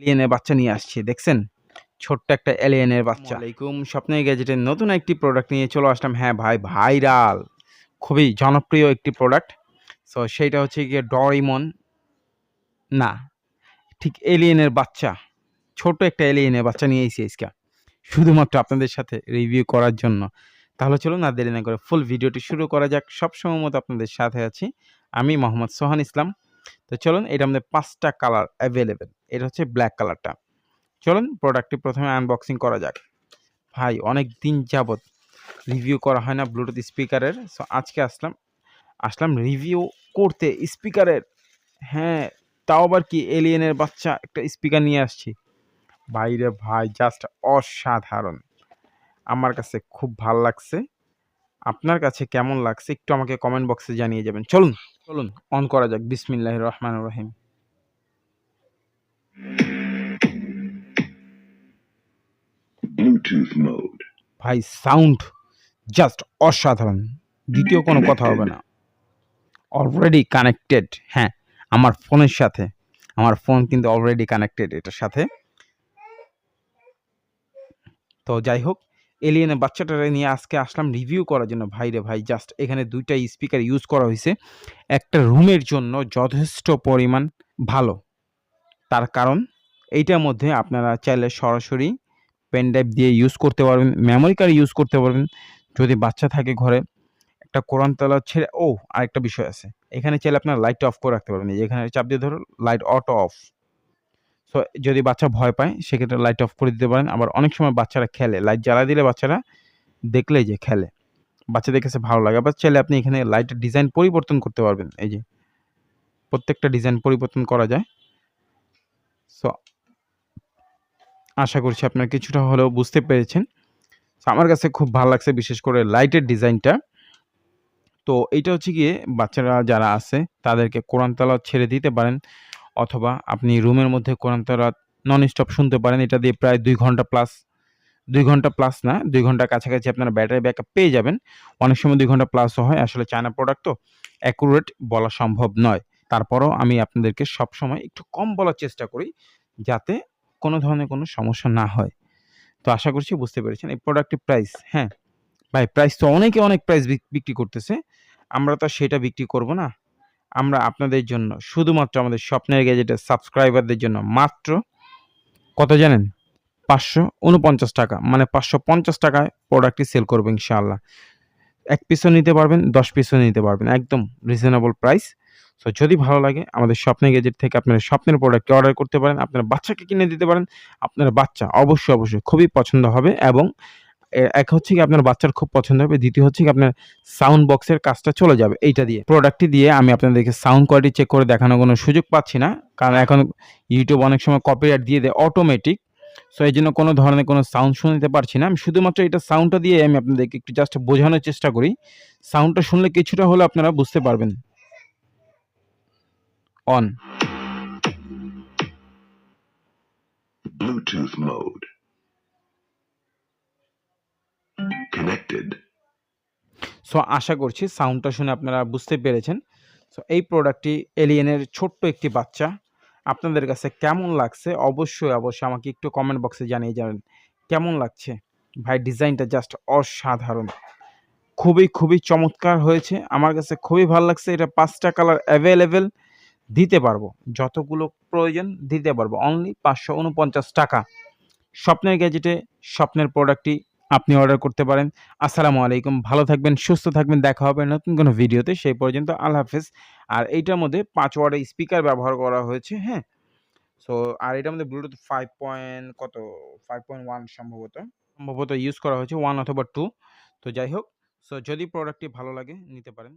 এলিয়েনের বাচ্চা নিয়ে আসছে, দেখছেন? ছোট্ট একটা এলিয়েনের বাচ্চা। আলাইকুম স্বপ্নের গ্যাজেটের নতুন একটি প্রোডাক্ট নিয়ে চলে আসলাম। হ্যাঁ ভাই, ভাইরাল, খুবই জনপ্রিয় একটি প্রোডাক্ট সো সেইটা হচ্ছে গিয়ে ডরিমন না, ঠিক এলিয়েনের বাচ্চা ছোট একটা এলিয়েনের বাচ্চা নিয়ে এসেছি আজকে। শুধুমাত্র আপনাদের সাথে রিভিউ করার জন্য। তাহলে চলুন না দেরি না করে ফুল ভিডিওটি শুরু করা যাক। সবসময় মতো আপনাদের সাথে আছি। আমি মোহাম্মদ সোহান ইসলাম। তো চলুন এটা আমাদের পাঁচটা কালার অ্যাভেলেবেল এটা হচ্ছে ব্ল্যাক কালারটা চলুন প্রোডাক্টটি প্রথমে আনবক্সিং করা যাক। ভাই, অনেক দিন যাবত রিভিউ করা হয় না ব্লুটুথ স্পিকারের সো আজকে আসলাম আসলাম রিভিউ করতে স্পিকারের হ্যাঁ তাও আবার কি এলিয়েনের বাচ্চা একটা স্পিকার নিয়ে আসছি। বাইরে ভাই জাস্ট অসাধারণ। আমার কাছে খুব ভালো লাগছে। আপনার কাছে কেমন লাগছে? একটু আমাকে কমেন্ট বক্সে জানিয়ে যাবেন। চলুন চলুন অন করা যাক। বিসমিল্লাহ রহমান রহিম. ভাই সাউন্ড জাস্ট অসাধারণ। দ্বিতীয় কোনো কথা হবে না। অলরেডি কানেক্টেড হ্যাঁ আমার ফোনের সাথে। আমার ফোন কিন্তু অলরেডি কানেক্টেড এটার সাথে। তো যাই হোক এলিয়েনের বাচ্চাটারে নিয়ে আজকে আসলাম রিভিউ করার জন্য। ভাই রে ভাই জাস্ট এখানে দুইটা স্পিকার ইউজ করা হয়েছে একটা রুমের জন্য যথেষ্ট পরিমাণ ভালো। তার কারণ, এইটার মধ্যে আপনারা চাইলে সরাসরি পেন ড্রাইভ দিয়ে ইউজ করতে পারবেন মেমোরি কার্ড ইউজ করতে পারবেন। যদি বাচ্চা থাকে ঘরে, একটা কোরআন তালা ছেড়ে ও, আরেকটা বিষয় আছে। এখানে চাইলে আপনার লাইটটা অফ করে রাখতে পারবেন। এখানে চাপ দিয়ে ধরো লাইট অটো অফ সো যদি বাচ্চা ভয় পায় সেক্ষেত্রে লাইট অফ করে দিতে পারেন। আবার অনেক সময় বাচ্চারা খেলে। লাইট জ্বালা দিলে বাচ্চারা দেখলে যে খেলে। বাচ্চাদের কাছে ভালো লাগে। আবার চাইলে আপনি এখানে লাইটের ডিজাইন পরিবর্তন করতে পারবেন। এই যে প্রত্যেকটা ডিজাইন পরিবর্তন করা যায়। সো আশা করছি আপনারা কিছুটা হলেও বুঝতে পেরেছেন। So, আমার কাছে খুব ভালো লাগছে বিশেষ করে লাইটের ডিজাইনটা তো এইটা হচ্ছে গিয়ে বাচ্চারা যারা আছে তাদেরকে কোরআন তালাওয়াত ছেড়ে দিতে পারেন। অথবা আপনি রুমের মধ্যে কোরআন তালাওয়াত নন স্টপ শুনতে পারেন, এটা দিয়ে প্রায় দুই ঘণ্টা প্লাস দুই ঘণ্টা প্লাস না, দুই ঘণ্টা কাছাকাছি আপনারা ব্যাটারি ব্যাকআপ পেয়ে যাবেন। অনেক সময় দুই ঘণ্টা প্লাসও হয়, আসলে চায়না প্রোডাক্ট তো অ্যাকুরেট বলা সম্ভব নয়। তারপরও আমি আপনাদেরকে সবসময় একটু কম বলার চেষ্টা করি, যাতে কোনো ধরনের কোনো সমস্যা না হয়। তো আশা করছি বুঝতে পেরেছেন, এই প্রোডাক্টের প্রাইস হ্যাঁ? ভাই প্রাইস তো অনেকে অনেক প্রাইস বিক্রি করতেছে, আমরা তো সেটা বিক্রি করব না। আমরা আপনাদের জন্য, শুধুমাত্র আমাদের স্বপ্নের গ্যাজেটের সাবস্ক্রাইবারদের জন্য মাত্র কত জানেন? পাঁচশো উনপঞ্চাশ টাকা মানে পাঁচশো পঞ্চাশ টাকায় প্রোডাক্টটি সেল করব ইনশাআল্লাহ। এক পিসও নিতে পারবেন, দশ পিসও নিতে পারবেন, একদম রিজনেবল প্রাইস সো যদি ভালো লাগে, আমাদের স্বপ্নের গ্যাজেট থেকে আপনার স্বপ্নের প্রোডাক্টটি অর্ডার করতে পারেন, আপনার বাচ্চাকে কিনে দিতে পারেন, আপনার বাচ্চা অবশ্যই অবশ্যই খুবই পছন্দ হবে এবং এক হচ্ছে কি আপনার বাচ্চার খুব পছন্দ হবে, দ্বিতীয় হচ্ছে কি আপনার সাউন্ড বক্সের কাজটা চলে যাবে। এইটা দিয়ে প্রোডাক্টটি দিয়ে আমি আপনাদেরকে সাউন্ড কোয়ালিটি চেক করে দেখানোর কোনো সুযোগ পাচ্ছি না, কারণ এখন ইউটিউব অনেক সময় কপিরাইট দিয়ে দেয় অটোমেটিক সো এই জন্য কোনো ধরনের কোনো সাউন্ড শুনতে পারছি না। আমি শুধুমাত্র এটা সাউন্ডটা দিয়ে আমি আপনাদেরকে একটু জাস্ট বোঝানোর চেষ্টা করি। সাউন্ডটা শুনলে কিছুটা হলে আপনারা বুঝতে পারবেন। On Bluetooth mode. Connected. So আশা করছি সাউন্ডটা শুনে আপনারা বুঝতে পেরেছেন। সো এই প্রোডাক্টটি এলিয়েনের ছোট্ট একটি বাচ্চা। আপনাদের কাছে কেমন লাগছে? অবশ্যই অবশ্যই আমাকে একটু কমেন্ট বক্সে জানিয়ে যাবেন কেমন লাগছে? ভাই ডিজাইনটা জাস্ট অসাধারণ। খুবই খুবই চমৎকার হয়েছে। আমার কাছে খুবই ভালো লাগছে। এটা পাঁচটা কালার অ্যাভেলেবেল দিতে পারব। যতগুলো প্রয়োজন দিতে পারব। অনলি পাঁচশো উনপঞ্চাশ টাকা। স্বপ্নের গ্যাজেটে স্বপ্নের প্রোডাক্টটি আপনি অর্ডার করতে পারেন। আসসালামু আলাইকুম। ভালো থাকবেন, সুস্থ থাকবেন। দেখা হবে নতুন কোনো ভিডিওতে। সেই পর্যন্ত আল্লাহ হাফেজ। আর এইটার মধ্যে পাঁচ ওয়ার্ডের স্পিকার ব্যবহার করা হয়েছে হ্যাঁ? সো আর এটার মধ্যে ব্লুটুথ ফাইভ পয়েন্ট কত? ফাইভ পয়েন্ট ওয়ান সম্ভবত। সম্ভবত ইউজ করা হয়েছে ওয়ান অথবা টু তো যাই হোক সো যদি প্রোডাক্টটি ভালো লাগে, নিতে পারেন।